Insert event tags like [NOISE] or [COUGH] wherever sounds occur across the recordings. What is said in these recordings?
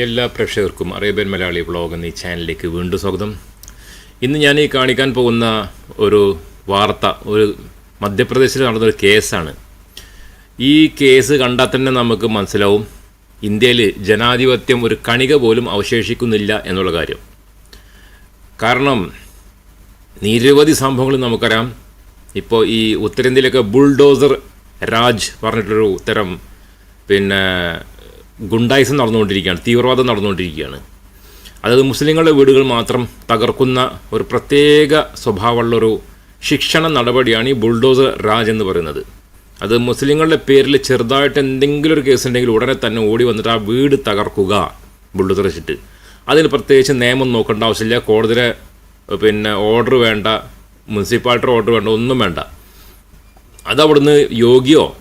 എല്ലാ പ്രേക്ഷകർക്കും Arabian Malayali vlog എന്ന ചാനലിലേക്ക് വീണ്ടും സ്വാഗതം. ഇന്ന് ഞാൻ ഈ കാണിക്കാൻ പോകുന്ന ഒരു വാർത്ത ഒരു മധ്യപ്രദേശിൽ നടന്നൊരു കേസാണ്. ഈ കേസ് കണ്ടാൽ തന്നെ നമുക്ക് മനസ്സിലാവും ഇന്ത്യയിൽ ജനാധിപത്യം ഒരു കണിക പോലും അവശേഷിക്കുന്നില്ല എന്നുള്ള കാര്യം. കാരണം നിരവധി സംഭവങ്ങൾ നമുക്കറിയാം. ഇപ്പോൾ ഈ ഉത്തരേന്ത്യയിലൊക്കെ ബുൾഡോസർ രാജ് പറഞ്ഞിട്ടൊരു ഉത്തരം പിന്നെ ഗുണ്ടായിസം നടന്നുകൊണ്ടിരിക്കുകയാണ് തീവ്രവാദം നടന്നുകൊണ്ടിരിക്കുകയാണ്. അതായത് മുസ്ലിങ്ങളുടെ വീടുകൾ മാത്രം തകർക്കുന്ന ഒരു പ്രത്യേക സ്വഭാവമുള്ളൊരു ശിക്ഷണ നടപടിയാണ് ഈ ബുൾഡോസർ രാജ് എന്ന് പറയുന്നത്. അത് മുസ്ലിങ്ങളുടെ പേരിൽ ചെറുതായിട്ട് എന്തെങ്കിലും ഒരു കേസ് ഉണ്ടെങ്കിൽ ഉടനെ തന്നെ ഓടി വന്നിട്ട് ആ വീട് തകർക്കുക ബുൾഡോസർ വെച്ചിട്ട്. അതിന് പ്രത്യേകിച്ച് നിയമം നോക്കേണ്ട ആവശ്യമില്ല കോടതിയുടെ പിന്നെ ഓർഡർ വേണ്ട മുനിസിപ്പാലിറ്റി ഓർഡർ വേണ്ട ഒന്നും വേണ്ട. അത് അവിടുന്ന് യോഗിയോ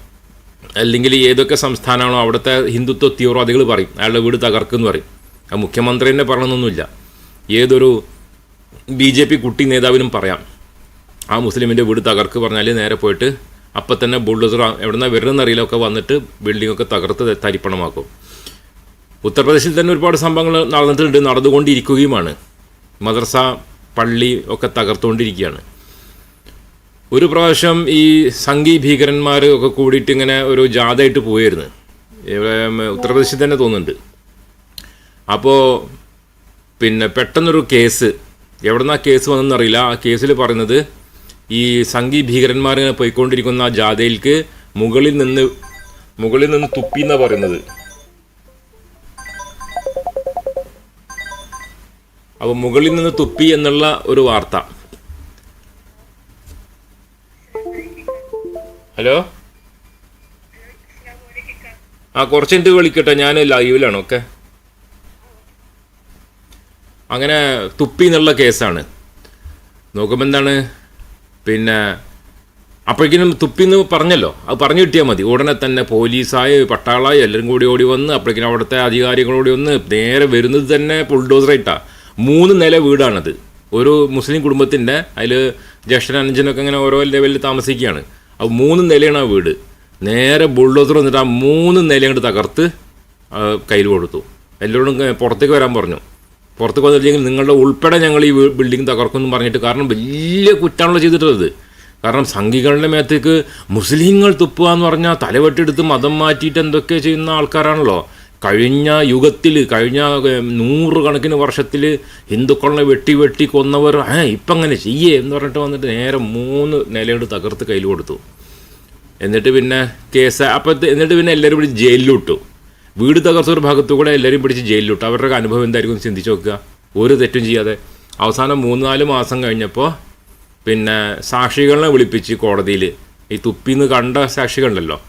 അല്ലെങ്കിൽ ഏതൊക്കെ സംസ്ഥാനമാണോ അവിടുത്തെ ഹിന്ദുത്വ തീവ്രവാദികൾ പറയും. അയാളുടെ വീട് തകർക്കുമെന്ന് പറയും. ആ മുഖ്യമന്ത്രി തന്നെ പറയണമെന്നൊന്നുമില്ല ഏതൊരു ബി ജെ പി കുട്ടി നേതാവിനും പറയാം. ആ മുസ്ലിമിന്റെ വീട് തകർക്ക് പറഞ്ഞാൽ നേരെ പോയിട്ട് അപ്പം തന്നെ ബുൾഡോസർ എവിടുന്ന വരുന്നതെന്ന് അറിയില്ല ഒക്കെ വന്നിട്ട് ബിൽഡിങ്ങൊക്കെ തകർത്ത് തരിപ്പണമാക്കും. ഉത്തർപ്രദേശിൽ തന്നെ ഒരുപാട് സംഭവങ്ങൾ നടന്നിട്ടുണ്ട് നടന്നുകൊണ്ടിരിക്കുകയുമാണ്. മദ്രസ പള്ളി ഒക്കെ തകർത്തുകൊണ്ടിരിക്കുകയാണ്. ഒരു പ്രാവശ്യം ഈ സംഘി ഭീകരന്മാർ ഒക്കെ കൂടിയിട്ട് ഇങ്ങനെ ഒരു ജാഥയായിട്ട് പോയിരുന്നു ഉത്തർപ്രദേശിൽ തന്നെ തോന്നുന്നുണ്ട്. അപ്പോൾ പിന്നെ പെട്ടെന്നൊരു കേസ്. എവിടുന്ന കേസ് വന്നെന്നറിയില്ല ആ കേസിൽ പറയുന്നത് ഈ സംഘി ഭീകരന്മാർ ഇങ്ങനെ പോയിക്കൊണ്ടിരിക്കുന്ന ആ ജാഥയിൽക്ക് മുകളിൽ നിന്ന് മുകളിൽ നിന്ന് തുപ്പി എന്നാ പറയുന്നത്. അപ്പോൾ മുകളിൽ നിന്ന് തുപ്പി എന്നുള്ള ഒരു വാർത്ത. ഹലോ? ആ കുറച്ച് എന്ത് വിളിക്കട്ടെ. ഞാൻ ലൈവിലാണ് ഓക്കെ? അങ്ങനെ തുപ്പി എന്നുള്ള കേസാണ്. നോക്കുമ്പോൾ എന്താണ്? പിന്നെ അപ്പോഴേക്കിനും തുപ്പി എന്ന് പറഞ്ഞല്ലോ? അത് പറഞ്ഞു കിട്ടിയാൽ മതി. ഉടനെ തന്നെ പോലീസായി പട്ടാളായി എല്ലാവരും കൂടി ഓടി വന്ന് അപ്പോഴേക്കിനും അവിടുത്തെ അധികാരികളോടി വന്ന് നേരെ വരുന്നത് തന്നെ ബുൾഡോസറായിട്ടാണ് മൂന്ന് നില വീടാണത്. ഒരു മുസ്ലിം കുടുംബത്തിന്റെ അതിൽ ജ്യേഷ്ഠൻ അനുജനൊക്കെ ഇങ്ങനെ ഓരോ ലെവലിൽ താമസിക്കുകയാണ്. അപ്പോൾ മൂന്ന് നിലയാണ് ആ വീട്. നേരെ ബുൾഡോസർ വന്നിട്ട് ആ മൂന്ന് നില കണ്ട് തകർത്ത് കയ്യിൽ കൊടുത്തു എല്ലാവരോടും പുറത്തേക്ക് വരാൻ പറഞ്ഞു. പുറത്തേക്ക് വന്നില്ലെങ്കിൽ നിങ്ങളുടെ ഉൾപ്പെടെ ഞങ്ങൾ ഈ ബിൽഡിംഗ് തകർക്കുമെന്ന് പറഞ്ഞിട്ട് കാരണം വലിയ കുറ്റാണല്ലോ ചെയ്തിട്ടുള്ളത്. കാരണം സംഘികളുടെ മേത്തേക്ക് മുസ്ലിങ്ങൾ തുപ്പുക എന്ന് പറഞ്ഞാൽ തലവെട്ടെടുത്ത് മതം മാറ്റിയിട്ട് എന്തൊക്കെ ചെയ്യുന്ന ആൾക്കാരാണല്ലോ. കഴിഞ്ഞ യുഗത്തിൽ കഴിഞ്ഞ നൂറുകണക്കിന് വർഷത്തിൽ ഹിന്ദുക്കളെ വെട്ടി വെട്ടി കൊന്നവർ ഏ ഇപ്പം അങ്ങനെ ചെയ്യേ എന്ന് പറഞ്ഞിട്ട് വന്നിട്ട് നേരെ മൂന്ന് നിലയോട് തകർത്ത് കയ്യിൽ കൊടുത്തു എന്നിട്ട് പിന്നെ കേസ് അപ്പം എന്നിട്ട് പിന്നെ എല്ലാവരും പിടിച്ച് ജയിലിലിട്ടു. വീട് തകർത്ത ഒരു ഭാഗത്തു കൂടെ എല്ലാവരും പിടിച്ച് ജയിലിലിട്ടു. അവരുടെ അനുഭവം എന്തായിരിക്കും ചിന്തിച്ച് നോക്കുക. ഒരു തെറ്റും ചെയ്യാതെ. അവസാനം മൂന്ന് നാല് മാസം കഴിഞ്ഞപ്പോൾ പിന്നെ സാക്ഷികളെ വിളിപ്പിച്ച് കോടതിയിൽ ഈ തുപ്പിന്ന് കണ്ട സാക്ഷികളുണ്ടല്ലോ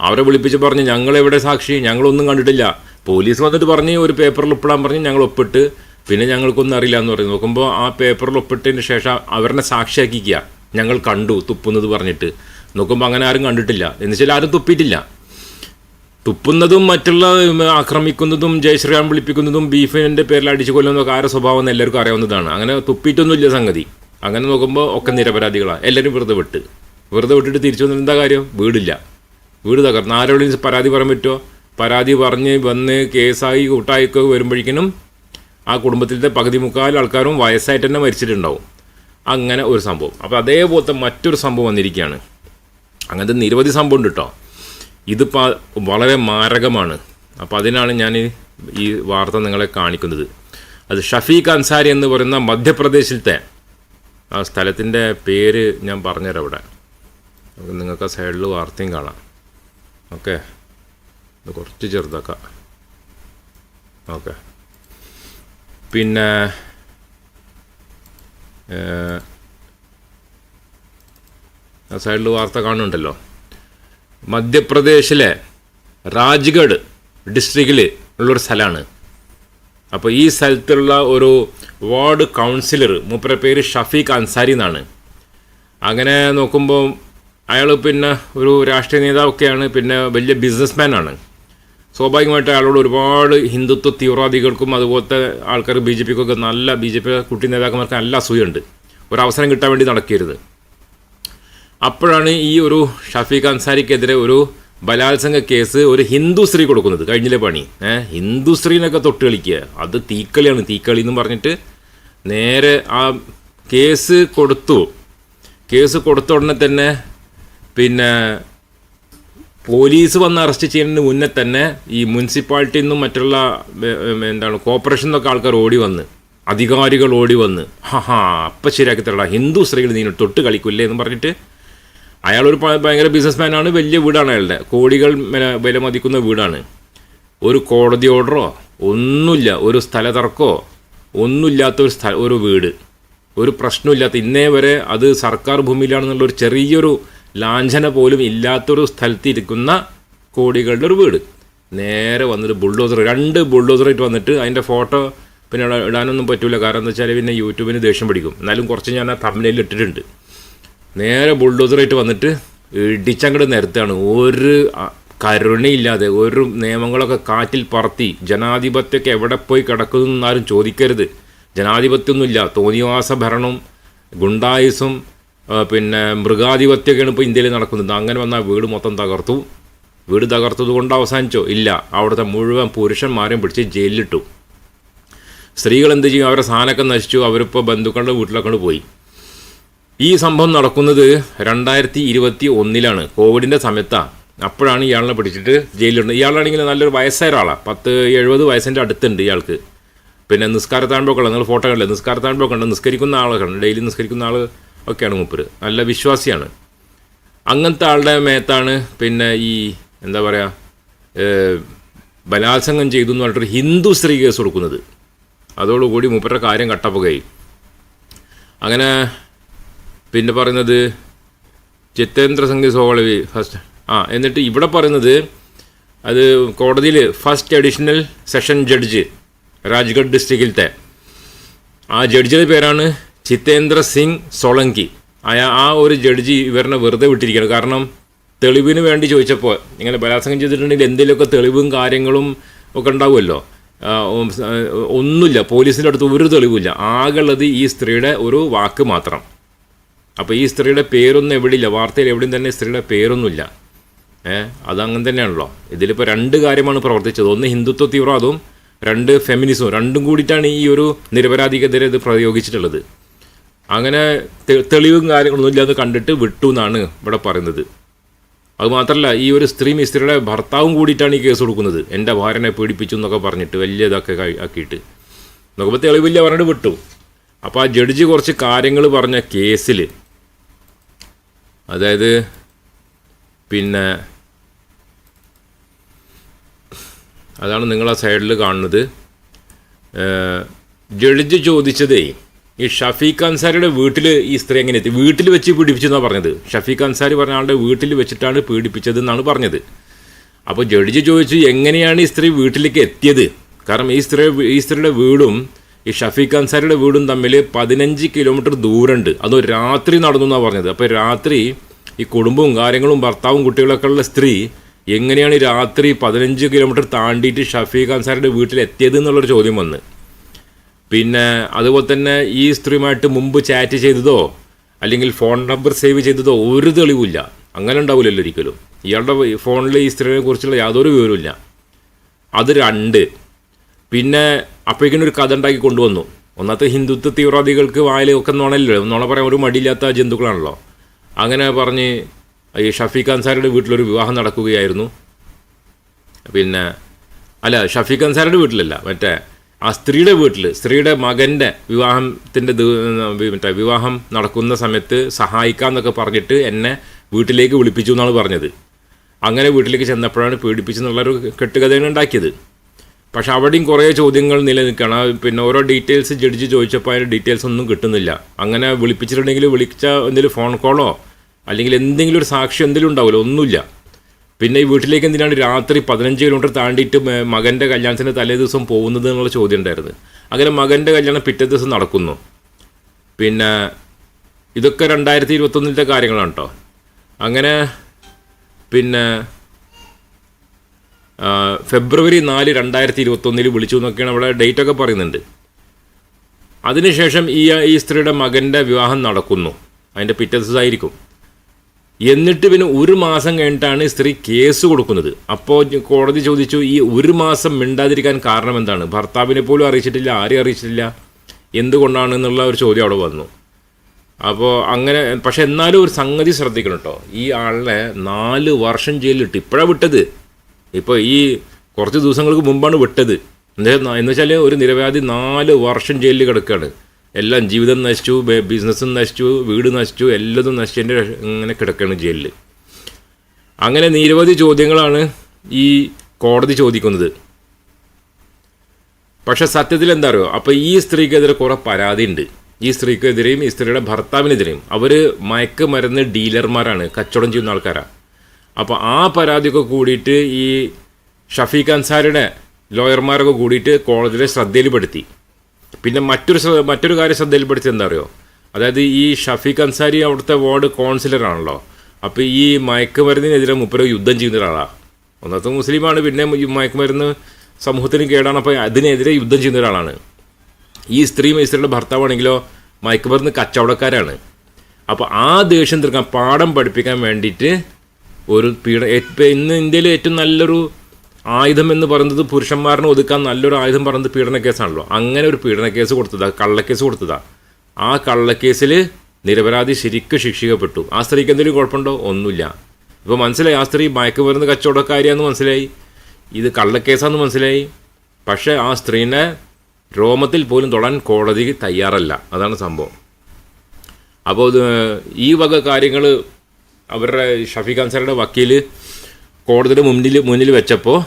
അവരെ വിളിപ്പിച്ച് പറഞ്ഞ് ഞങ്ങളെവിടെ സാക്ഷി? ഞങ്ങളൊന്നും കണ്ടിട്ടില്ല. പോലീസ് വന്നിട്ട് പറഞ്ഞ് ഒരു പേപ്പറിൽ ഒപ്പിടാൻ പറഞ്ഞ് ഞങ്ങൾ ഒപ്പിട്ട്. പിന്നെ ഞങ്ങൾക്കൊന്നും അറിയില്ല എന്ന് പറഞ്ഞ്. നോക്കുമ്പോൾ ആ പേപ്പറിൽ ഒപ്പിട്ടതിന് ശേഷം അവരെ സാക്ഷിയാക്കിക്കുക ഞങ്ങൾ കണ്ടു തുപ്പുന്നത് പറഞ്ഞിട്ട്. നോക്കുമ്പോൾ അങ്ങനെ ആരും കണ്ടിട്ടില്ല. എന്ന് വെച്ചാൽ ആരും തുപ്പിയിട്ടില്ല. തുപ്പുന്നതും മറ്റുള്ള ആക്രമിക്കുന്നതും ജയശ്രീറാം വിളിപ്പിക്കുന്നതും ബീഫിന്റെ പേരിൽ അടിച്ചു കൊല്ലുന്നതൊക്കെ ആരുടെ സ്വഭാവം എന്ന് എല്ലാവർക്കും അറിയാവുന്നതാണ്. അങ്ങനെ തുപ്പിയിട്ടൊന്നുമില്ല സംഗതി. അങ്ങനെ നോക്കുമ്പോൾ ഒക്കെ നിരപരാധികളാണ് എല്ലാവരും വെറുതെ വിട്ട്. വെറുതെ വിട്ടിട്ട് തിരിച്ചു വന്നിട്ട് എന്താ കാര്യം? വീടില്ല. വീട് തകർന്നു. ആരോടും പരാതി പറയാൻ പറ്റുമോ പരാതി പറഞ്ഞ് വന്ന് കേസായി കൂട്ടായിക്കൊക്കെ വരുമ്പോഴേക്കിനും ആ കുടുംബത്തിലത്തെ പകുതി മുക്കാൽ ആൾക്കാരും വയസ്സായിട്ട് തന്നെ മരിച്ചിട്ടുണ്ടാവും. അങ്ങനെ ഒരു സംഭവം. അപ്പോൾ അതേപോലത്തെ മറ്റൊരു സംഭവം വന്നിരിക്കുകയാണ്. അങ്ങനത്തെ നിരവധി സംഭവം ഉണ്ട് കേട്ടോ ഇതിപ്പോൾ വളരെ മാരകമാണ്. അപ്പോൾ അതിനാണ് ഞാൻ ഈ- വാർത്ത നിങ്ങളെ കാണിക്കുന്നത്. അത് ഷഫീഖ് അൻസാരി എന്ന് പറയുന്ന മധ്യപ്രദേശിലത്തെ ആ സ്ഥലത്തിന്റെ പേര് ഞാൻ പറഞ്ഞുതരാം അവിടെ നിങ്ങൾക്ക് ആ സൈഡിൽ വാർത്തയും കാണാം. ഓക്കെ. കുറച്ച് ചെറുതാക്കാം. ഓക്കെ. പിന്നെ സൈഡിൽ വാർത്ത കാണുന്നുണ്ടല്ലോ. മധ്യപ്രദേശിലെ രാജ്ഗഡ് ഡിസ്ട്രിക്റ്റിൽ ഉള്ളൊരു സ്ഥലമാണ് അപ്പോൾ ഈ സ്ഥലത്തുള്ള ഒരു വാർഡ് കൗൺസിലർ മൂപ്പര പേര് ഷഫീഖ് അൻസാരി എന്നാണ്. അങ്ങനെ നോക്കുമ്പോൾ അയാൾ പിന്നെ ഒരു രാഷ്ട്രീയ നേതാവൊക്കെയാണ് പിന്നെ വലിയ ബിസിനസ്മാൻ ആണ്. സ്വാഭാവികമായിട്ട് അയാളോട് ഒരുപാട് ഹിന്ദുത്വ തീവ്രവാദികൾക്കും അതുപോലത്തെ ആൾക്കാർ ബി ജെ പിക്കൊക്കെ നല്ല ബി ജെ പി കുട്ടി നേതാക്കന്മാർക്ക് നല്ല അസൂയുണ്ട്. ഒരു അവസരം കിട്ടാൻ വേണ്ടി നടക്കരുത്. അപ്പോഴാണ് ഈ ഒരു ഷഫീഖ് അൻസാരിക്കെതിരെ ഒരു ബലാത്സംഗ കേസ് ഒരു ഹിന്ദു സ്ത്രീ കൊടുക്കുന്നത് കഴിഞ്ഞിലെ പണി. ഏഹ് ഹിന്ദു സ്ത്രീനൊക്കെ തൊട്ട് കളിക്കുക. അത് തീക്കളിയാണ്. തീക്കളി എന്ന് പറഞ്ഞിട്ട് നേരെ ആ കേസ് കൊടുത്തു. കേസ് കൊടുത്ത ഉടനെ തന്നെ പിന്നെ പോലീസ് വന്ന് അറസ്റ്റ് ചെയ്യുന്നതിന് മുന്നേ തന്നെ ഈ മുനിസിപ്പാലിറ്റിയിൽ നിന്നും മറ്റുള്ള എന്താണ് കോർപ്പറേഷൻ എന്നൊക്കെ ആൾക്കാർ ഓടി വന്ന്. അധികാരികൾ ഓടി വന്ന്. ഹാ അപ്പം ശരിയാക്കി തരടാ. ഹിന്ദു സ്ത്രീകൾ നീ തൊട്ട് കളിക്കില്ലേ എന്ന് പറഞ്ഞിട്ട് അയാളൊരു ഭയങ്കര ബിസിനസ്മാനാണ് വലിയ വീടാണ് അയാളുടെ. കോടികൾ വില മതിക്കുന്ന വീടാണ്. ഒരു കോടതി ഓർഡറോ ഒന്നുമില്ല. ഒരു സ്ഥല തർക്കമോ ഒന്നുമില്ലാത്ത ഒരു സ്ഥല ഒരു വീട്. ഒരു പ്രശ്നമില്ലാത്ത ഇന്നേ വരെ അത് സർക്കാർ ഭൂമിയിലാണെന്നുള്ള ഒരു ചെറിയൊരു ലാഞ്ചന പോലും ഇല്ലാത്തൊരു സ്ഥലത്ത് ഇരിക്കുന്ന കോടികളുടെ ഒരു വീട്. നേരെ വന്നിട്ട് ബുൾഡോസർ രണ്ട് ബുൾഡോസറായിട്ട് വന്നിട്ട് അതിന്റെ ഫോട്ടോ പിന്നെ ഇടാനൊന്നും പറ്റില്ല കാരണം എന്താ വെച്ചാൽ പിന്നെ യൂട്യൂബിന് ദേഷ്യം പിടിക്കും. എന്നാലും കുറച്ച് ഞാൻ ആ തമിഴിൽ ഇട്ടിട്ടുണ്ട്. നേരെ ബുൾഡോസറായിട്ട് വന്നിട്ട് ഇടിച്ചങ്ങോട്ട് നിരത്താണ് ഒരു കരുണയില്ലാതെ ഒരു നിയമങ്ങളൊക്കെ കാറ്റിൽ പറത്തി ജനാധിപത്യമൊക്കെ എവിടെ പോയി കിടക്കുന്നു ചോദിക്കരുത്. ജനാധിപത്യമൊന്നുമില്ല. തോന്നിവാസ ഭരണം ഗുണ്ടായുസും പിന്നെ മൃഗാധിപത്യമൊക്കെയാണ് ഇപ്പോൾ ഇന്ത്യയിൽ നടക്കുന്നത്. അങ്ങനെ വന്നാൽ വീട് മൊത്തം തകർത്തു. വീട് തകർത്തത് കൊണ്ട് അവസാനിച്ചോ? ഇല്ല. അവിടുത്തെ മുഴുവൻ പുരുഷന്മാരെയും പിടിച്ച് ജയിലിലിട്ടു. സ്ത്രീകൾ എന്ത് ചെയ്യും? അവരെ സാധനമൊക്കെ നശിച്ചു. അവരിപ്പോൾ ബന്ധുക്കളുടെ വീട്ടിലൊക്കെ പോയി. ഈ സംഭവം നടക്കുന്നത് രണ്ടായിരത്തി ഇരുപത്തി ഒന്നിലാണ് കോവിഡിന്റെ സമയത്താണ് അപ്പോഴാണ് ഇയാളിനെ പിടിച്ചിട്ട് ജയിലിലുണ്ട് ഇയാളാണെങ്കിൽ നല്ലൊരു വയസ്സായ ഒരാളാണ് പത്ത് എഴുപത് വയസ്സിന്റെ അടുത്തുണ്ട് ഇയാൾക്ക്. പിന്നെ നിസ്കാരത്താഴ്ബൊക്കെ ഉള്ളത് നിങ്ങൾ ഫോട്ടോ കണ്ടില്ല? നിസ്കാരത്താഴ്ബൊക്കെ ഉണ്ട്. നിസ്കരിക്കുന്ന ആളൊക്കെ ഉണ്ട് ഡെയിലി നിസ്കരിക്കുന്ന ആൾ ഒക്കെയാണ് മൂപ്പര്. നല്ല വിശ്വാസിയാണ്. അങ്ങനത്തെ ആളുടെ മേത്താണ് പിന്നെ ഈ എന്താ പറയുക ബലാത്സംഗം ചെയ്തു എന്ന് പറഞ്ഞിട്ടൊരു ഹിന്ദു സ്ത്രീ കേസ് കൊടുക്കുന്നത്. അതോടുകൂടി മൂപ്പരുടെ കാര്യം കട്ടപ്പുകയായി. അങ്ങനെ പിന്നെ പറയുന്നത് ചിത്തേന്ദ്ര സംഗീത സോളവി ഫസ്റ്റ് ആ എന്നിട്ട് ഇവിടെ പറയുന്നത് അത് കോടതിയിൽ first additional session judge Rajgarh ഡിസ്ട്രിക്റ്റിലത്തെ ആ ജഡ്ജിയുടെ പേരാണ് ചിത്തേന്ദ്ര സിംഗ് സോളങ്കി. ആ ആ ഒരു ജഡ്ജി ഇവരെ വെറുതെ വിട്ടിരിക്കുകയാണ്. കാരണം തെളിവിന് വേണ്ടി ചോദിച്ചപ്പോൾ ഇങ്ങനെ ബലാത്സംഗം ചെയ്തിട്ടുണ്ടെങ്കിൽ എന്തെങ്കിലുമൊക്കെ തെളിവും കാര്യങ്ങളും ഒക്കെ ഉണ്ടാവുമല്ലോ? ഒന്നുമില്ല. പോലീസിന്റെ അടുത്ത് ഒരു തെളിവില്ല ആകെയുള്ളത് ഈ സ്ത്രീയുടെ ഒരു വാക്ക് മാത്രം. അപ്പോൾ ഈ സ്ത്രീയുടെ പേരൊന്നും എവിടെയില്ല വാർത്തയിൽ എവിടെയും തന്നെ സ്ത്രീയുടെ പേരൊന്നുമില്ല. ഏ? അതങ്ങനെ തന്നെയാണല്ലോ. ഇതിലിപ്പോൾ രണ്ട് കാര്യമാണ് പ്രവർത്തിച്ചത്. ഒന്ന് ഹിന്ദുത്വ തീവ്രവാദവും രണ്ട് ഫെമിനിസവും രണ്ടും കൂടിയിട്ടാണ് ഈ ഒരു നിരപരാധിക്കെതിരെ ഇത് പ്രയോഗിച്ചിട്ടുള്ളത്. അങ്ങനെ തെളിവും കാര്യങ്ങളൊന്നും ഇല്ലാതെ കണ്ടിട്ട് വിട്ടു എന്നാണ് ഇവിടെ പറയുന്നത്. അതുമാത്രമല്ല ഈ ഒരു സ്ത്രീ മിസ്ത്രിയുടെ സ്ത്രീയുടെ ഭർത്താവും കൂടിയിട്ടാണ് ഈ കേസ് കൊടുക്കുന്നത്. എന്റെ ഭാര്യനെ പീഡിപ്പിച്ചു എന്നൊക്കെ പറഞ്ഞിട്ട് വലിയ ഇതൊക്കെ ആക്കിയിട്ട്. നോക്കുമ്പോൾ തെളിവില്ല പറഞ്ഞിട്ട് വിട്ടു. അപ്പോൾ ആ ജഡ്ജി കുറച്ച് കാര്യങ്ങൾ പറഞ്ഞ കേസിൽ അതായത് പിന്നെ അതാണ് നിങ്ങൾ ആ സൈഡിൽ കാണുന്നത് ജഡ്ജ് ചോദിച്ചതേ ഈ ഷഫീഖ് അൻസാരിയുടെ വീട്ടിൽ ഈ സ്ത്രീ എങ്ങനെ എത്തി? വീട്ടിൽ വെച്ച് പീഡിപ്പിച്ചെന്നാണ് പറഞ്ഞത്. ഷഫീഖ് അൻസാരി പറഞ്ഞ ആളുടെ വീട്ടിൽ വെച്ചിട്ടാണ് പീഡിപ്പിച്ചത് എന്നാണ് പറഞ്ഞത്. അപ്പോൾ ജഡ്ജ് ചോദിച്ചു എങ്ങനെയാണ് ഈ സ്ത്രീ വീട്ടിലേക്ക് എത്തിയത്? കാരണം ഈ സ്ത്രീ ഈ സ്ത്രീയുടെ വീടും ഈ ഷഫീഖ് അൻസാരിയുടെ വീടും തമ്മിൽ പതിനഞ്ച് കിലോമീറ്റർ ദൂരമുണ്ട്. അത് രാത്രി നടന്നു എന്നാണ് പറഞ്ഞത്. അപ്പോൾ രാത്രി ഈ കുടുംബവും കാര്യങ്ങളും ഭർത്താവും കുട്ടികളൊക്കെ ഉള്ള സ്ത്രീ എങ്ങനെയാണ് രാത്രി പതിനഞ്ച് കിലോമീറ്റർ താണ്ടിയിട്ട് ഷഫീഖ് അൻസാരിയുടെ വീട്ടിൽ എത്തിയത് എന്നുള്ളൊരു ചോദ്യം വന്ന്. പിന്നെ അതുപോലെ തന്നെ ഈ സ്ത്രീയുമായിട്ട് മുമ്പ് ചാറ്റ് ചെയ്തതോ അല്ലെങ്കിൽ ഫോൺ നമ്പർ സേവ് ചെയ്തതോ ഒരു തെളിവില്ല അങ്ങനെ ഉണ്ടാവില്ലല്ലോ ഒരിക്കലും. ഇയാളുടെ ഫോണിൽ ഈ സ്ത്രീയെ കുറിച്ചുള്ള യാതൊരു വിവരമില്ല അത് രണ്ട്. പിന്നെ അപ്പോഴേക്കും ഒരു കഥ ഉണ്ടാക്കി കൊണ്ടുവന്നു. ഒന്നാമത്തെ ഹിന്ദുത്വ തീവ്രവാദികൾക്ക് വായിൽ ഒക്കെ നോണ നുണ പറയാൻ ഒരു മടിയില്ലാത്ത ജന്തുക്കളാണല്ലോ. അങ്ങനെ പറഞ്ഞ് ഈ ഷഫീഖ് അൻസാരിയുടെ വീട്ടിലൊരു വിവാഹം നടക്കുകയായിരുന്നു. പിന്നെ അല്ല ഷഫീഖ് അൻസാരിയുടെ വീട്ടിലല്ല മറ്റേ ആ സ്ത്രീയുടെ വീട്ടിൽ സ്ത്രീയുടെ മകന്റെ വിവാഹത്തിന്റെ മറ്റേ വിവാഹം നടക്കുന്ന സമയത്ത് സഹായിക്കാമെന്നൊക്കെ പറഞ്ഞിട്ട് എന്നെ വീട്ടിലേക്ക് വിളിപ്പിച്ചു എന്നാണ് പറഞ്ഞത്. അങ്ങനെ വീട്ടിലേക്ക് ചെന്നപ്പോഴാണ് പീഡിപ്പിച്ചെന്നുള്ളൊരു കെട്ടുകഥയാണ് ഉണ്ടാക്കിയത്. പക്ഷെ അവിടെയും കുറേ ചോദ്യങ്ങൾ നിലനിൽക്കുകയാണ്. പിന്നെ ഓരോ ഡീറ്റെയിൽസ് ജഡ്ജ് ചോദിച്ചപ്പോൾ അതിന്റെ ഡീറ്റെയിൽസ് ഒന്നും കിട്ടുന്നില്ല. അങ്ങനെ വിളിപ്പിച്ചിട്ടുണ്ടെങ്കിൽ വിളിച്ച എന്തെങ്കിലും ഫോൺ കോളോ അല്ലെങ്കിൽ എന്തെങ്കിലും ഒരു സാക്ഷ്യം എന്തെങ്കിലും ഉണ്ടാവില്ല. ഒന്നുമില്ല. പിന്നെ ഈ വീട്ടിലേക്ക് എന്തിനാണ് രാത്രി പതിനഞ്ച് കിലോമീറ്റർ താണ്ടിയിട്ട് മകന്റെ കല്യാണത്തിന്റെ തലേ ദിവസം പോകുന്നത് എന്നുള്ള ചോദ്യം ഉണ്ടായിരുന്നു അങ്ങനെ മകന്റെ കല്യാണം പിറ്റേ ദിവസം നടക്കുന്നു. പിന്നെ ഇതൊക്കെ രണ്ടായിരത്തി ഇരുപത്തൊന്നിലത്തെ കാര്യങ്ങളാണ് കേട്ടോ അങ്ങനെ പിന്നെ ഫെബ്രുവരി നാല് രണ്ടായിരത്തി ഇരുപത്തൊന്നിൽ വിളിച്ചു എന്നൊക്കെയാണ് അവിടെ ഡേറ്റ് ഒക്കെ പറയുന്നുണ്ട്. അതിനുശേഷം ഈ ഈ സ്ത്രീയുടെ മകന്റെ വിവാഹം നടക്കുന്നു. അതിന്റെ പിറ്റേ ആയിരിക്കും എന്നിട്ട് പിന്നെ ഒരു മാസം കഴിഞ്ഞിട്ടാണ് സ്ത്രീ കേസ് കൊടുക്കുന്നത്. അപ്പോൾ കോടതി ചോദിച്ചു ഈ ഒരു മാസം മിണ്ടാതിരിക്കാൻ കാരണം എന്താണ്? ഭർത്താവിനെ പോലും അറിയിച്ചിട്ടില്ല ആരെയും അറിയിച്ചിട്ടില്ല. എന്തുകൊണ്ടാണ് എന്നുള്ള ഒരു ചോദ്യം അവിടെ വന്നു. അപ്പോൾ അങ്ങനെ പക്ഷെ എന്നാലും ഒരു സംഗതി ശ്രദ്ധിക്കണം കേട്ടോ. ഈ ആളിനെ നാല് വർഷം ജയിലിലിട്ട് ഇപ്പോഴാണ് വിട്ടത്? ഇപ്പോൾ ഈ കുറച്ച് ദിവസങ്ങൾക്ക് മുമ്പാണ് വിട്ടത്. എന്ന് വെച്ചാൽ ഒരു നിരവധി നാല് വർഷം ജയിലിൽ കിടക്കുകയാണ് എല്ലാം ജീവിതം നശിച്ചു ബിസിനസ്സും നശിച്ചു വീട് നശിച്ചു എല്ലതും നശിച്ചതിന്റെ ഇങ്ങനെ കിടക്കുകയാണ് ജയിലിൽ അങ്ങനെ നിരവധി ചോദ്യങ്ങളാണ് ഈ കോടതി ചോദിക്കുന്നത്. പക്ഷെ സത്യത്തിൽ എന്താ അറിയോ? അപ്പോൾ ഈ സ്ത്രീക്കെതിരെ കുറേ പരാതി ഉണ്ട് ഈ സ്ത്രീക്കെതിരെയും ഈ സ്ത്രീയുടെ ഭർത്താവിനെതിരെയും. അവർ മയക്കുമരുന്ന് ഡീലർമാരാണ് കച്ചവടം ചെയ്യുന്ന ആൾക്കാരാണ് അപ്പോൾ ആ പരാതിയൊക്കെ കൂടിയിട്ട് ഈ ഷഫീഖ് അൻസാരിയുടെ ലോയർമാരൊക്കെ കൂടിയിട്ട് കോടതിയുടെ ശ്രദ്ധയിൽപ്പെടുത്തി. പിന്നെ മറ്റൊരു മറ്റൊരു കാര്യം ശ്രദ്ധയിൽപ്പെടുത്തി എന്താ അറിയോ അതായത് ഈ ഷഫീഖ് അൻസാരി അവിടുത്തെ വാർഡ് കൗൺസിലറാണല്ലോ. അപ്പോൾ ഈ മയക്കുമരുന്നിനെതിരെ മുപ്പര യുദ്ധം ചെയ്യുന്ന ഒരാളാണ് ഒന്നാമത്തെ മുസ്ലിമാണ് പിന്നെ മയക്കുമരുന്ന് സമൂഹത്തിന് കേടാണ് അപ്പോൾ അതിനെതിരെ യുദ്ധം ചെയ്യുന്ന ഒരാളാണ് ഈ സ്ത്രീ മൈസ്ത്രിയുടെ ഭർത്താവാണെങ്കിലോ മയക്കുമരുന്ന് കച്ചവടക്കാരാണ്. അപ്പോൾ ആ ദേഷ്യം തീർക്കാൻ പാഠം പഠിപ്പിക്കാൻ വേണ്ടിയിട്ട് ഒരു പീഡ ഇന്ന് ഇന്ത്യയിൽ ഏറ്റവും നല്ലൊരു ആയുധം എന്ന് പറയുന്നത് പുരുഷന്മാരനെ ഒതുക്കാൻ നല്ലൊരു ആയുധം പറയുന്നത് പീഡന കേസാണല്ലോ അങ്ങനെ ഒരു പീഡന കേസ് കൊടുത്തതാ കള്ളക്കേസ് കൊടുത്തതാ. ആ കള്ളക്കേസിൽ നിരപരാധി ശരിക്കും ശിക്ഷിക്കപ്പെട്ടു. ആ സ്ത്രീക്ക് എന്തെങ്കിലും കുഴപ്പമുണ്ടോ? ഒന്നുമില്ല. ഇപ്പോൾ മനസ്സിലായി ആ സ്ത്രീ മയക്കുമരുന്ന് കച്ചവടക്കാരിയാന്ന് മനസ്സിലായി. ഇത് കള്ളക്കേസാന്ന് മനസ്സിലായി. പക്ഷേ ആ സ്ത്രീനെ രോമത്തിൽ പോലും തൊടാൻ കോടതി തയ്യാറല്ല. അതാണ് സംഭവം. അപ്പോൾ ഈ വക കാര്യങ്ങൾ അവരുടെ ഷഫീഖ് അൻസാറിയുടെ വക്കീൽ കോടതിയുടെ മുന്നിൽ മുന്നിൽ വെച്ചപ്പോൾ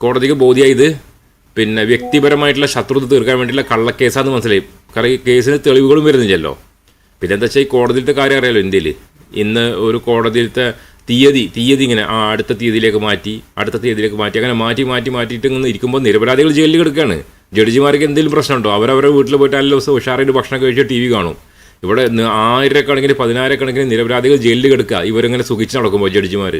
കോടതിക്ക് ബോധ്യമായത് പിന്നെ വ്യക്തിപരമായിട്ടുള്ള ശത്രുത തീർക്കാൻ വേണ്ടിയുള്ള കള്ളക്കേസാന്ന് മനസ്സിലായി. കാരണം ഈ കേസിന് തെളിവുകളും വരുന്നില്ലല്ലോ. പിന്നെ എന്താ വെച്ചാൽ ഈ കോടതിയിലത്തെ കാര്യം അറിയാലോ ഇന്ത്യയിൽ ഇന്ന് ഒരു കോടതിയിലത്തെ തീയതി തീയതി ഇങ്ങനെ ആ അടുത്ത തീയതിയിലേക്ക് മാറ്റി അടുത്ത തീയതിയിലേക്ക് മാറ്റി അങ്ങനെ മാറ്റി മാറ്റി മാറ്റിയിട്ട് ഇങ്ങനെ ഇരിക്കുമ്പോൾ നിരപരാധികൾ ജയിലിൽ കിടക്കുകയാണ് ജഡ്ജിമാർക്ക് എന്തെങ്കിലും പ്രശ്നമുണ്ടോ? അവരവരുടെ വീട്ടിൽ പോയിട്ട് നല്ല ദിവസം ഉഷാറായിട്ട് ഭക്ഷണം കഴിച്ച് ടി വി കാണും. ഇവിടെ ആയിരക്കണക്കിന് പതിനായിരക്കണക്കിന് നിരപരാധികൾ ജയിലിൽ കിടക്കുക. ഇവരിങ്ങനെ സുഖിച്ച് നടക്കുമ്പോൾ ജഡ്ജിമാർ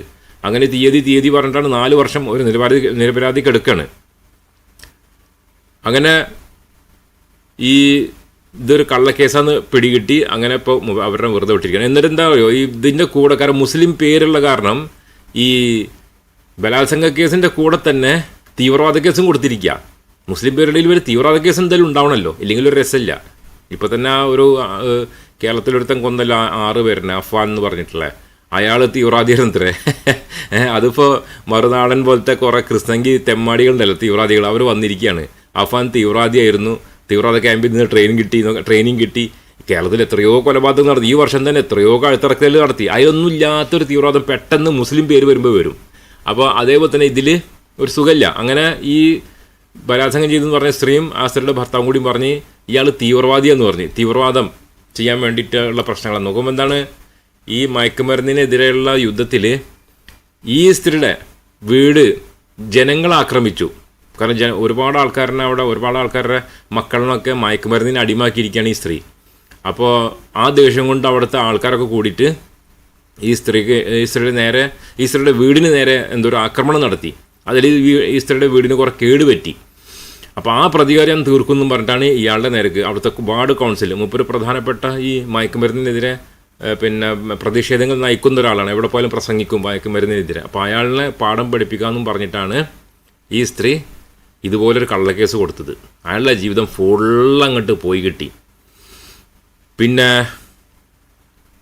അങ്ങനെ തീയതി തീയതി പറഞ്ഞിട്ടാണ് നാല് വർഷം ഒരു നിരപരാധി നിരപരാധി കിടക്കുകയാണ് അങ്ങനെ ഈ ഇതൊരു കള്ളക്കേസാന്ന് പിടികിട്ടി അങ്ങനെ ഇപ്പോൾ അവരുടെ വെറുതെ വിട്ടിരിക്കുകയാണ്. എന്നിട്ട് എന്താ പറയുക ഈ ഇതിന്റെ കൂടെ കാരണം മുസ്ലിം പേരുള്ള കാരണം ഈ ബലാത്സംഗ കേസിന്റെ കൂടെ തന്നെ തീവ്രവാദ കേസും കൊടുത്തിരിക്കുക. മുസ്ലിം പേരുടെ ഒരു തീവ്രവാദ കേസ് എന്തായാലും ഉണ്ടാവണമല്ലോ ഇല്ലെങ്കിൽ ഒരു രസമില്ല. ഇപ്പോൾ തന്നെ ആ ഒരു കേരളത്തിലൊരുത്തം കൊന്നല്ല ആറ് പേരിനെ അഫ്വാൻ എന്ന് പറഞ്ഞിട്ടുള്ള അയാൾ തീവ്രവാദിയായിരുന്നത്രേ ഏഹ്, അതിപ്പോൾ മറുനാടൻ പോലത്തെ കുറേ ക്രിസ്തങ്കി തെമ്മാടികളുണ്ടല്ലോ തീവ്രവാദികൾ. അവർ വന്നിരിക്കുകയാണ്. അഫാൻ തീവ്രവാദിയായിരുന്നു. തീവ്രവാദ ക്യാമ്പിൽ നിന്ന് ട്രെയിനിങ് കിട്ടി ട്രെയിനിങ് കിട്ടി. കേരളത്തിൽ എത്രയോ കൊലപാതകം നടത്തി. ഈ വർഷം തന്നെ എത്രയോ കഴുത്തിറക്കൽ നടത്തി. അതിലൊന്നും ഇല്ലാത്തൊരു തീവ്രവാദം പെട്ടെന്ന് മുസ്ലിം പേര് വരുമ്പോൾ വരും. അപ്പോൾ അതേപോലെ തന്നെ ഇതിൽ ഒരു സുഖമില്ല. അങ്ങനെ ഈ ബലാത്സംഗം ചെയ്തെന്ന് പറഞ്ഞ സ്ത്രീയും ആ സ്ത്രീയുടെ ഭർത്താവും കൂടിയും പറഞ്ഞ് ഇയാൾ തീവ്രവാദിയെന്ന് പറഞ്ഞു. തീവ്രവാദം ചെയ്യാൻ വേണ്ടിയിട്ടുള്ള പ്രശ്നങ്ങളാണ് നോക്കുമ്പോൾ എന്താണ്? ഈ മയക്കുമരുന്നിനെതിരെയുള്ള യുദ്ധത്തിൽ ഈ സ്ത്രീയുടെ വീട് ജനങ്ങൾ ആക്രമിച്ചു. കാരണം ജന ഒരുപാട് ആൾക്കാരനെ അവിടെ ഒരുപാട് ആൾക്കാരുടെ മക്കളിനൊക്കെ മയക്കുമരുന്നിന് അടിമാക്കിയിരിക്കുകയാണ് ഈ സ്ത്രീ. അപ്പോൾ ആ ദേഷ്യം കൊണ്ട് അവിടുത്തെ ആൾക്കാരൊക്കെ കൂടിയിട്ട് ഈ സ്ത്രീക്ക് ഈ സ്ത്രീയുടെ നേരെ ഈ സ്ത്രീയുടെ വീടിന് നേരെ എന്തോ ഒരു ആക്രമണം നടത്തി. അതിൽ ഈ സ്ത്രീയുടെ വീടിന് കുറേ കേട് പറ്റി അപ്പോൾ ആ പ്രതികാരം തീർക്കുമെന്നും പറഞ്ഞിട്ടാണ് ഇയാളുടെ നേരക്ക്. അവിടുത്തെ വാർഡ് കൗൺസിൽ മുപ്പൊരു പ്രധാനപ്പെട്ട ഈ മയക്കുമരുന്നിനെതിരെ പിന്നെ പ്രതിഷേധങ്ങൾ നയിക്കുന്ന ഒരാളാണ്. എവിടെ പോയാലും പ്രസംഗിക്കും മയക്കുമരുന്നിനെതിരെ. അപ്പോൾ അയാളിനെ പാഠം പഠിപ്പിക്കാമെന്നും പറഞ്ഞിട്ടാണ് ഈ സ്ത്രീ ഇതുപോലൊരു കള്ളക്കേസ് കൊടുത്തത്. അയാളുടെ ജീവിതം ഫുൾ അങ്ങോട്ട് പോയി കിട്ടി. പിന്നെ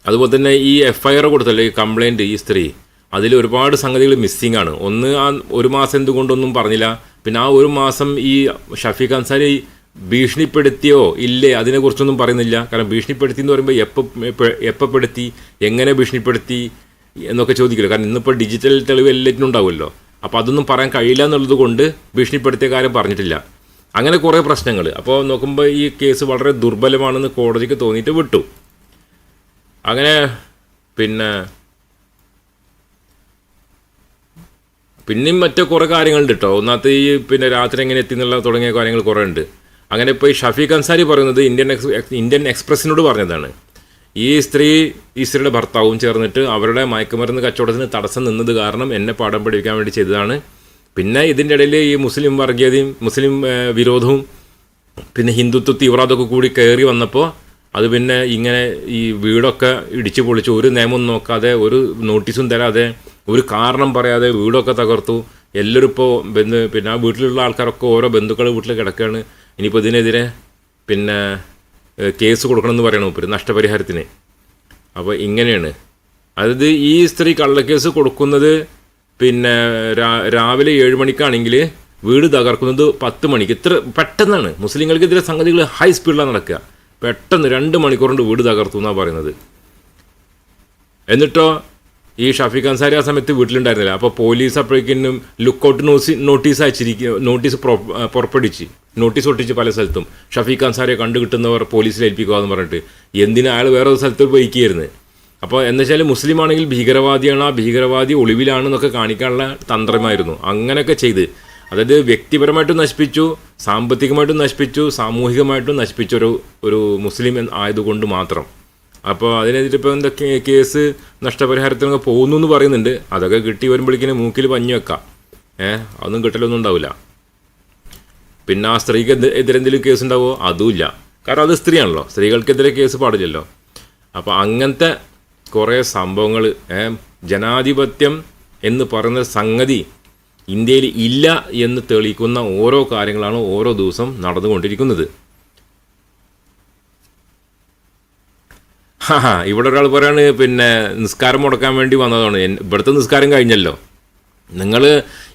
അതുപോലെ തന്നെ ഈ എഫ് ഐ ആർ കൊടുത്തല്ലോ ഈ കംപ്ലയിന്റ് ഈ സ്ത്രീ. അതിൽ ഒരുപാട് സംഗതികൾ മിസ്സിംഗ് ആണ് ഒന്ന് ആ ഒരു മാസം എന്തുകൊണ്ടൊന്നും പറഞ്ഞില്ല. പിന്നെ ആ ഒരു മാസം ഈ ഷഫീഖ് അൻസാരി ഭീഷണിപ്പെടുത്തിയോ ഇല്ലേ? അതിനെക്കുറിച്ചൊന്നും പറയുന്നില്ല. കാരണം ഭീഷണിപ്പെടുത്തി എന്ന് പറയുമ്പോൾ എപ്പോൾ എപ്പപ്പെടുത്തി? എങ്ങനെ ഭീഷണിപ്പെടുത്തി? എന്നൊക്കെ ചോദിക്കില്ല. കാരണം ഇന്നിപ്പോൾ ഡിജിറ്റൽ തെളിവ് എല്ലാറ്റിനും ഉണ്ടാവുമല്ലോ. അപ്പോൾ അതൊന്നും പറയാൻ കഴിയില്ല എന്നുള്ളത് കൊണ്ട് ഭീഷണിപ്പെടുത്തിയ കാര്യം പറഞ്ഞിട്ടില്ല. അങ്ങനെ കുറേ പ്രശ്നങ്ങൾ അപ്പോൾ നോക്കുമ്പോൾ ഈ കേസ് വളരെ ദുർബലമാണെന്ന് കോടതിക്ക് തോന്നിയിട്ട് വിട്ടു. അങ്ങനെ പിന്നെ പിന്നെയും മറ്റു കുറേ കാര്യങ്ങളുണ്ട് കേട്ടോ ഒന്നാമത്തെ ഈ പിന്നെ രാത്രി എങ്ങനെ എത്തി എന്നുള്ള തുടങ്ങിയ കാര്യങ്ങൾ കുറേ ഉണ്ട് അങ്ങനെ ഇപ്പോൾ ഈ ഷഫീഖ് അൻസാരി പറയുന്നത് ഇന്ത്യൻ എക്സ് ഇന്ത്യൻ എക്സ്പ്രസിനോട് പറഞ്ഞതാണ്. ഈ സ്ത്രീ ഈ സ്ത്രീയുടെ ഭർത്താവും ചേർന്നിട്ട് അവരുടെ മയക്കുമരുന്ന് കച്ചവടത്തിന് തടസ്സം നിന്നത് കാരണം എന്നെ പാഠം പഠിപ്പിക്കാൻ വേണ്ടി ചെയ്തതാണ്. പിന്നെ ഇതിന്റെ ഇടയിൽ ഈ മുസ്ലിം വർഗീയതയും മുസ്ലിം വിരോധവും പിന്നെ ഹിന്ദുത്വ തീവ്രവാദമൊക്കെ കൂടി കയറി വന്നപ്പോൾ അത് പിന്നെ ഇങ്ങനെ ഈ വീടൊക്കെ ഇടിച്ചു പൊളിച്ച് ഒരു നിയമം നോക്കാതെ ഒരു നോട്ടീസും തരാതെ ഒരു കാരണം പറയാതെ വീടൊക്കെ തകർത്തു. എല്ലാവരും ഇപ്പോൾ ബന്ധു പിന്നെ ആ വീട്ടിലുള്ള ആൾക്കാരൊക്കെ ഓരോ ബന്ധുക്കൾ വീട്ടിൽ കിടക്കുകയാണ് ഇനിയിപ്പോൾ ഇതിനെതിരെ പിന്നെ കേസ് കൊടുക്കണമെന്ന് പറയണം ഇപ്പോൾ നഷ്ടപരിഹാരത്തിന്. അപ്പോൾ ഇങ്ങനെയാണ്. അതായത് ഈ സ്ത്രീ കള്ളക്കേസ് കൊടുക്കുന്നത് പിന്നെ രാവിലെ ഏഴ് മണിക്കാണെങ്കിൽ വീട് തകർക്കുന്നത് പത്ത് മണിക്ക്. ഇത്ര പെട്ടെന്നാണ്. മുസ്ലിങ്ങൾക്കെതിരെ സംഗതികൾ ഹൈ സ്പീഡിലാണ് നടക്കുക. പെട്ടെന്ന് രണ്ട് മണിക്കൂർ കൊണ്ട് വീട് തകർത്തു എന്നാണ് പറയുന്നത്. എന്നിട്ടോ ഈ ഷഫീഖ് അൻസാരി ആ സമയത്ത് വീട്ടിലുണ്ടായിരുന്നില്ല. അപ്പോൾ പോലീസ് അപ്പോഴേക്കും ലുക്കൗട്ട് നോസി നോട്ടീസ് അയച്ചിരിക്കുക നോട്ടീസ് പുറ- പുറപ്പെടുവിച്ച്. നോട്ടീസ് ഒട്ടിച്ച് പല സ്ഥലത്തും. ഷഫീഖ് അൻസാരിയെ കണ്ടു കിട്ടുന്നവർ പോലീസിൽ ഏൽപ്പിക്കുക എന്ന് പറഞ്ഞിട്ട്. എന്തിനാ അയാൾ വേറെ ഒരു സ്ഥലത്ത് പോയിക്കായിരുന്നു? അപ്പോൾ എന്ന് വെച്ചാൽ മുസ്ലിം ആണെങ്കിൽ ഭീകരവാദിയാണ് ആ ഭീകരവാദി ഒളിവിലാണെന്നൊക്കെ കാണിക്കാനുള്ള തന്ത്രമായിരുന്നു. അങ്ങനെയൊക്കെ ചെയ്ത്. അതായത് വ്യക്തിപരമായിട്ടും നശിപ്പിച്ചു സാമ്പത്തികമായിട്ടും നശിപ്പിച്ചു സാമൂഹികമായിട്ടും നശിപ്പിച്ച ഒരു മുസ്ലിം ആയതുകൊണ്ട് മാത്രം. അപ്പോൾ അതിനെതിരെ ഇപ്പോൾ എന്താ കേസ് നഷ്ടപരിഹാരത്തിനൊക്കെ പോകുന്നു എന്ന് പറയുന്നുണ്ട്. അതൊക്കെ കിട്ടി വരുമ്പോഴേക്കിനും മൂക്കിൽ പഞ്ഞു വെക്കാം. ഏഹ് അതൊന്നും കിട്ടലൊന്നും ഉണ്ടാവില്ല. പിന്നെ ആ സ്ത്രീക്ക് എതിരെന്തെങ്കിലും കേസ് ഉണ്ടാവുമോ അതുമില്ല കാരണം അത് സ്ത്രീയാണല്ലോ. സ്ത്രീകൾക്കെതിരെ കേസ് പാടില്ലല്ലോ. അപ്പോൾ അങ്ങനത്തെ കുറേ സംഭവങ്ങൾ ജനാധിപത്യം എന്ന് പറയുന്ന സംഗതി ഇന്ത്യയിൽ ഇല്ല എന്ന് തെളിയിക്കുന്ന ഓരോ കാര്യങ്ങളാണ് ഓരോ ദിവസം നടന്നുകൊണ്ടിരിക്കുന്നത്. ഹാ ഹാ, ഇവിടെ ഒരാൾ പറയാണ് പിന്നെ നിസ്കാരം മുടക്കാൻ വേണ്ടി വന്നതാണ്. ഇവിടുത്തെ നിസ്കാരം കഴിഞ്ഞല്ലോ. നിങ്ങൾ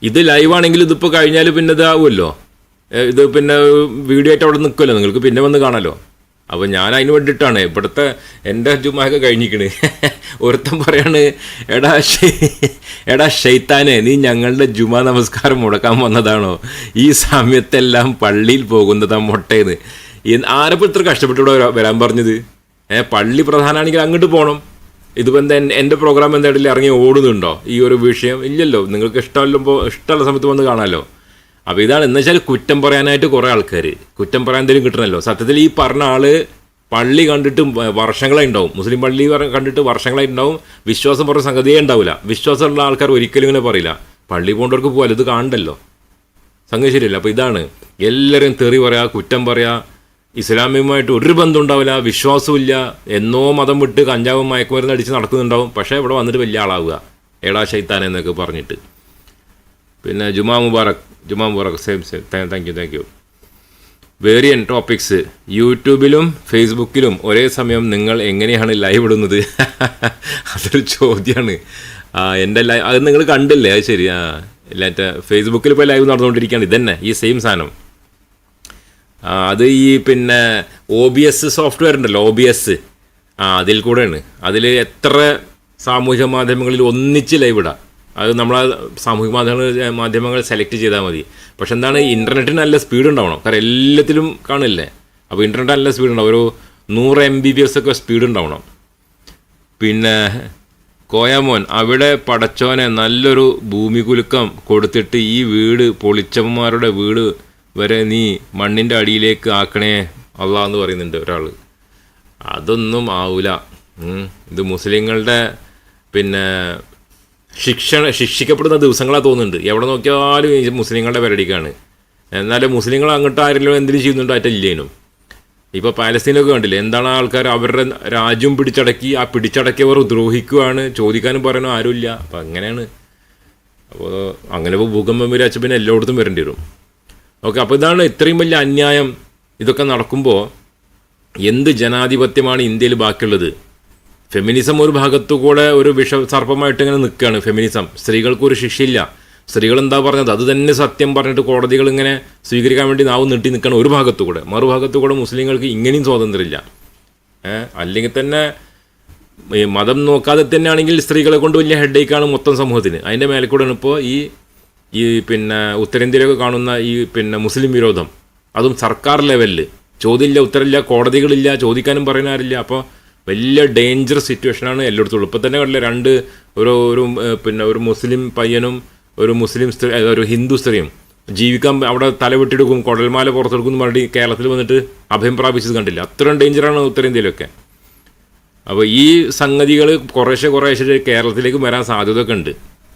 ഇത് ലൈവാണെങ്കിൽ ഇതിപ്പോൾ കഴിഞ്ഞാൽ പിന്നെ ഇതാവുമല്ലോ. ഇത് പിന്നെ വീഡിയോ ആയിട്ട് അവിടെ നിൽക്കുമല്ലോ നിങ്ങൾക്ക് പിന്നെ വന്ന് കാണാമല്ലോ അപ്പോൾ ഞാൻ അതിന് വേണ്ടിയിട്ടാണ്. ഇവിടുത്തെ എന്റെ ജുമായൊക്കെ കഴിഞ്ഞിക്കണ് [LAUGHS] ഒരുത്തൻ പറയാണ് എടാ എടാ ഷെയ്ത്താനെ നീ ഞങ്ങളുടെ ജുമാ നമസ്കാരം മുടക്കാൻ വന്നതാണോ? ഈ സമയത്തെല്ലാം പള്ളിയിൽ പോകുന്നതാ മുട്ടേന്ന്. ആരപ്പോൾ ഇത്ര കഷ്ടപ്പെട്ടിവിടെ വരാ- വരാൻ പറഞ്ഞത്? ഏ പള്ളി പ്രധാനമാണെങ്കിൽ അങ്ങോട്ട് പോകണം ഇതിപ്പോൾ എന്താ എൻ- എന്റെ പ്രോഗ്രാം എന്തായിട്ടില്ല ഇറങ്ങി ഓടുന്നുണ്ടോ? ഈ ഒരു വിഷയം ഇല്ലല്ലോ. നിങ്ങൾക്ക് ഇഷ്ടമല്ലോ ഇഷ്ടമുള്ള സമയത്ത് വന്ന് കാണാമല്ലോ അപ്പോൾ ഇതാണ് എന്ന് വെച്ചാൽ കുറ്റം പറയാനായിട്ട് കുറേ ആൾക്കാർ കുറ്റം പറയാൻ എന്തെങ്കിലും കിട്ടണമല്ലോ സത്യത്തിൽ ഈ പറഞ്ഞ ആൾ പള്ളി കണ്ടിട്ട് വർഷങ്ങളായി ഉണ്ടാവും. മുസ്ലിം പള്ളി കണ്ടിട്ട് വർഷങ്ങളായി ഉണ്ടാവും. വിശ്വാസം പറഞ്ഞ സംഗതിയേ ഉണ്ടാവില്ല വിശ്വാസമുള്ള ആൾക്കാർ ഒരിക്കലും ഇങ്ങനെ പറയില്ല. പള്ളി പോകേണ്ടവർക്ക് പോകാമല്ലോ ഇത് കാണണ്ടല്ലോ. സംഗതി ശരിയല്ല. അപ്പോൾ ഇതാണ്. എല്ലാവരും തെറി പറയുക കുറ്റം പറയാ ഇസ്ലാമിയുമായിട്ട് ഒരു ബന്ധം ഉണ്ടാവില്ല വിശ്വാസമില്ല എന്നോ മതം വിട്ട് കഞ്ചാവും മയക്കുമരുന്ന് അടിച്ച് നടക്കുന്നുണ്ടാവും. പക്ഷേ ഇവിടെ വന്നിട്ട് വലിയ ആളാവുക. ഏടാ ശൈത്താൻ എന്നൊക്കെ പറഞ്ഞിട്ട്. പിന്നെ ജുമാ മുബാറക് ജുമാ Mubarak same same thank you thank you various topics യൂട്യൂബിലും ഫേസ്ബുക്കിലും ഒരേ സമയം നിങ്ങൾ എങ്ങനെയാണ് ലൈവ് ഇടുന്നത്? [LAUGHS] അതൊരു ചോദ്യമാണ് എന്റെ ലൈവ് അത് നിങ്ങൾ കണ്ടില്ലേ? അത് ശരി. ആ ഇല്ലാറ്റ ഫേസ്ബുക്കിൽ ഇപ്പോൾ ലൈവ് നടന്നുകൊണ്ടിരിക്കുകയാണ്. ഇതന്നെ ഈ സെയിം സാധനം. അത് ഈ പിന്നെ ഒ ബി എസ് സോഫ്റ്റ്വെയർ ഉണ്ടല്ലോ ഒ ബി എസ് ആ അതിൽ കൂടെയാണ്. അതിൽ എത്ര സാമൂഹ്യ മാധ്യമങ്ങളിൽ ഒന്നിച്ച് ലൈവ് ഇടാം. അത് നമ്മൾ സാമൂഹിക മാധ്യമങ്ങൾ മാധ്യമങ്ങൾ സെലക്ട് ചെയ്താൽ മതി. പക്ഷെ എന്താണ് ഇന്റർനെറ്റിന് നല്ല സ്പീഡ് ഉണ്ടാവണം. കാരണം എല്ലാത്തിലും കാണില്ലേ? അപ്പോൾ ഇന്റർനെറ്റ് നല്ല സ്പീഡ് ഉണ്ടാവും. ഒരു നൂറ് എം ബി ബി എസ് ഒക്കെ സ്പീഡ് ഉണ്ടാവണം. പിന്നെ കോയാമോൻ അവിടെ പടച്ചോനെ നല്ലൊരു ഭൂമി കുലുക്കം കൊടുത്തിട്ട് ഈ വീട് പൊളിച്ചവന്മാരുടെ വീട് വരെ നീ മണ്ണിന്റെ അടിയിലേക്ക് ആക്കണേ അള്ള എന്ന് പറയുന്നുണ്ട് ഒരാൾ അതൊന്നും ആവില്ല ഇത് മുസ്ലിങ്ങളുടെ പിന്നെ ശിക്ഷ ശിക്ഷിക്കപ്പെടുന്ന ദിവസങ്ങളാ തോന്നുന്നുണ്ട്. എവിടെ നോക്കിയാലും മുസ്ലിങ്ങളുടെ പരടിക്കാണ്. എന്നാലും മുസ്ലിങ്ങൾ അങ്ങോട്ട് ആരെങ്കിലും എന്തിനും ചെയ്യുന്നുണ്ടോ അറ്റില്ലേനും ഇപ്പോൾ പാലസ്തീനൊക്കെ കണ്ടില്ലേ? എന്താണ് ആൾക്കാർ അവരുടെ രാജ്യം പിടിച്ചടക്കി ആ പിടിച്ചടക്കിയവർ ദ്രോഹിക്കുകയാണ് ചോദിക്കാനും പറയാനും ആരുമില്ല. അപ്പം അങ്ങനെയാണ്. അപ്പോൾ അങ്ങനെ ഇപ്പോൾ ഭൂകമ്പം വിരാച്ച പിന്നെ എല്ലായിടത്തും വരേണ്ടി വരും. ഓക്കെ അപ്പോൾ ഇതാണ് ഇത്രയും വലിയ അന്യായം ഇതൊക്കെ നടക്കുമ്പോൾ എന്ത് ജനാധിപത്യമാണ് ഇന്ത്യയിൽ ബാക്കിയുള്ളത്? ഫെമിനിസം ഒരു ഭാഗത്തു കൂടെ ഒരു വിഷ സർപ്പമായിട്ട് ഇങ്ങനെ നിൽക്കുകയാണ് ഫെമിനിസം. സ്ത്രീകൾക്ക് ഒരു ശിക്ഷയില്ല. സ്ത്രീകൾ എന്താ പറഞ്ഞത്? അത് തന്നെ സത്യം പറഞ്ഞിട്ട് കോടതികൾ ഇങ്ങനെ സ്വീകരിക്കാൻ വേണ്ടി നാവ് നീട്ടി നിൽക്കണം ഒരു ഭാഗത്തു കൂടെ. മറുഭാഗത്തു കൂടെ മുസ്ലിങ്ങൾക്ക് ഇങ്ങനെയും സ്വാതന്ത്ര്യമില്ല. അല്ലെങ്കിൽ തന്നെ മതം നോക്കാതെ തന്നെയാണെങ്കിൽ സ്ത്രീകളെ കൊണ്ട് വലിയ ഹെഡേക്കാണ് മൊത്തം സമൂഹത്തിന്. അതിന്റെ മേലെ കൂടെയാണ് ഇപ്പോൾ ഈ ഈ പിന്നെ ഉത്തരേന്ത്യയിലൊക്കെ കാണുന്ന ഈ പിന്നെ മുസ്ലിം വിരോധം അതും സർക്കാർ ലെവലിൽ ചോദ്യമില്ല ഉത്തരമില്ല കോടതികളില്ല ചോദിക്കാനും പറയാനാരില്ല. അപ്പോൾ വലിയ ഡേഞ്ചർ സിറ്റുവേഷനാണ് എല്ലായിടത്തും ഉള്ളത്. ഇപ്പോൾ തന്നെ കണ്ടില്ല രണ്ട് ഒരു ഒരു പിന്നെ ഒരു മുസ്ലിം പയ്യനും ഒരു മുസ്ലിം സ്ത്രീ ഒരു ഹിന്ദു സ്ത്രീയും ജീവിക്കാൻ അവിടെ തലവെട്ടിയെടുക്കും കുടൽമാല പുറത്തെടുക്കും എന്ന് പറഞ്ഞിട്ട് കേരളത്തിൽ വന്നിട്ട് അഭയം പ്രാപിച്ചത് കണ്ടില്ല. അത്രയും ഡേഞ്ചറാണ് ഉത്തരേന്ത്യയിലൊക്കെ. അപ്പോൾ ഈ സംഗതികൾ കുറേശ്ശെ കുറേശ്ശെ കേരളത്തിലേക്ക് വരാൻ സാധ്യതയൊക്കെ ഉണ്ട്.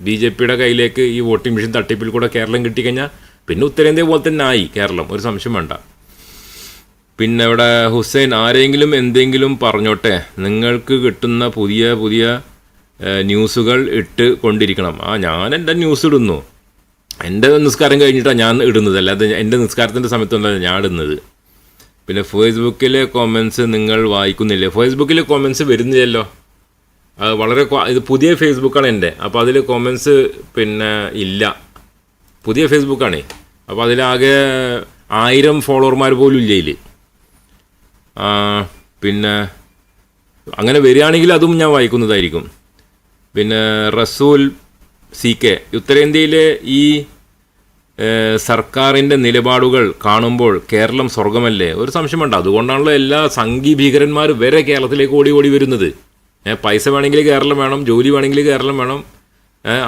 ബി ജെ പിയുടെ കയ്യിലേക്ക് ഈ വോട്ടിംഗ് മെഷീൻ തട്ടിപ്പിൽ കൂടെ കേരളം കിട്ടിക്കഴിഞ്ഞാൽ പിന്നെ ഉത്തരേന്ത്യ പോലെ തന്നെ ആയി കേരളം. ഒരു സംശയം വേണ്ട. പിന്നെ ഇവിടെ ഹുസൈൻ ആരെങ്കിലും എന്തെങ്കിലും പറഞ്ഞോട്ടെ. നിങ്ങൾക്ക് കിട്ടുന്ന പുതിയ പുതിയ ന്യൂസുകൾ ഇട്ട് കൊണ്ടിരിക്കണം. ആ ഞാൻ എന്റെ ന്യൂസ് ഇടുന്നു. എന്റെ നിസ്കാരം കഴിഞ്ഞിട്ടാണ് ഞാൻ ഇടുന്നത്. അല്ലാതെ എന്റെ നിസ്കാരത്തിന്റെ സമയത്തൊന്നല്ല ഞാൻ ഇടുന്നത്. പിന്നെ ഫേസ്ബുക്കിലെ കോമൻസ് നിങ്ങൾ വായിക്കുന്നില്ലേ? ഫേസ്ബുക്കിലെ കോമൻസ് വരുന്നില്ലല്ലോ? വളരെ കൊ- ഇത് പുതിയ ഫേസ്ബുക്കാണ് എന്റെ. അപ്പോൾ അതിൽ കോമൻസ് പിന്നെ ഇല്ല. പുതിയ ഫേസ്ബുക്കാണേ. അപ്പോൾ അതിലാകെ ആയിരം ഫോളോവർമാർ പോലും ഇല്ല ഇതിൽ പിന്നെ അങ്ങനെ വരികയാണെങ്കിൽ അതും ഞാൻ വായിക്കുന്നതായിരിക്കും. പിന്നെ റസൂൽ സി കെ ഉത്തരേന്ത്യയിലെ ഈ സർക്കാരിന്റെ നിലപാടുകൾ കാണുമ്പോൾ കേരളം സ്വർഗമല്ലേ ഒരു സംശയമുണ്ട്. അതുകൊണ്ടാണല്ലോ എല്ലാ സംഘീ ഭീകരന്മാർ വരെ കേരളത്തിലേക്ക് ഓടി ഓടി വരുന്നത്. പൈസ വേണമെങ്കിൽ കേരളം വേണം ജോലി വേണമെങ്കിൽ കേരളം വേണം.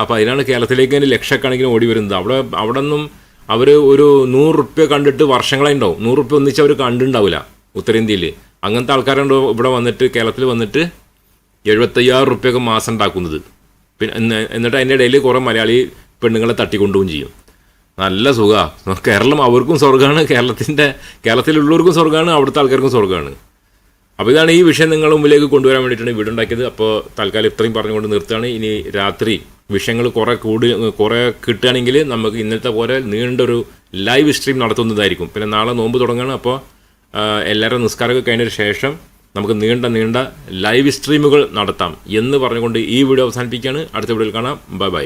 അപ്പോൾ അതിനാണ് കേരളത്തിലേക്ക് തന്നെ ലക്ഷക്കണക്കിന് ഓടി വരുന്നത്. അവിടെ അവിടെ നിന്നും അവർ ഒരു നൂറ് റുപ്യ കണ്ടിട്ട് വർഷങ്ങളായി ഉണ്ടാവും. നൂറ് റുപ്യ ഒന്നിച്ച് അവർ കണ്ടിട്ടുണ്ടാവില്ല ഉത്തരേന്ത്യയിൽ അങ്ങനത്തെ ആൾക്കാരുണ്ട് ഇവിടെ വന്നിട്ട് കേരളത്തിൽ വന്നിട്ട് എഴുപത്തയ്യായിരം റുപ്യൊക്കെ മാസം ഉണ്ടാക്കുന്നത്. പിന്നെ എന്നിട്ട് അതിന്റെ ഇടയിൽ കുറേ മലയാളി പെണ്ണുങ്ങളെ തട്ടിക്കൊണ്ടുപോവും ചെയ്യും. നല്ല സുഖമാണ് കേരളം അവർക്കും സ്വർഗമാണ് കേരളത്തിന്റെ കേരളത്തിലുള്ളവർക്കും സ്വർഗമാണ് അവിടുത്തെ ആൾക്കാർക്കും സ്വർഗമാണ്. അപ്പോൾ ഇതാണ് ഈ വിഷയം നിങ്ങളുടെ മുമ്പിലേക്ക് കൊണ്ടുവരാൻ വേണ്ടിയിട്ടാണ് വീട് ഉണ്ടാക്കിയത് അപ്പോൾ തൽക്കാലം ഇത്രയും പറഞ്ഞുകൊണ്ട് നിർത്തുകയാണ്. ഇനി രാത്രി വിഷയങ്ങൾ കുറേ കൂടി കുറേ കിട്ടുകയാണെങ്കിൽ നമുക്ക് ഇന്നത്തെ പോലെ നീണ്ടൊരു ലൈവ് സ്ട്രീം നടത്തുന്നതായിരിക്കും. പിന്നെ നാളെ നോമ്പ് തുടങ്ങുകയാണ്. അപ്പോൾ എല്ലാവരും നിസ്കാരമൊക്കെ കഴിഞ്ഞതിന് ശേഷം നമുക്ക് നീണ്ട നീണ്ട ലൈവ് സ്ട്രീമുകൾ നടത്താം എന്ന് പറഞ്ഞുകൊണ്ട് ഈ വീഡിയോ അവസാനിപ്പിക്കുകയാണ്. അടുത്ത വീഡിയോയിൽ കാണാം. Bye bye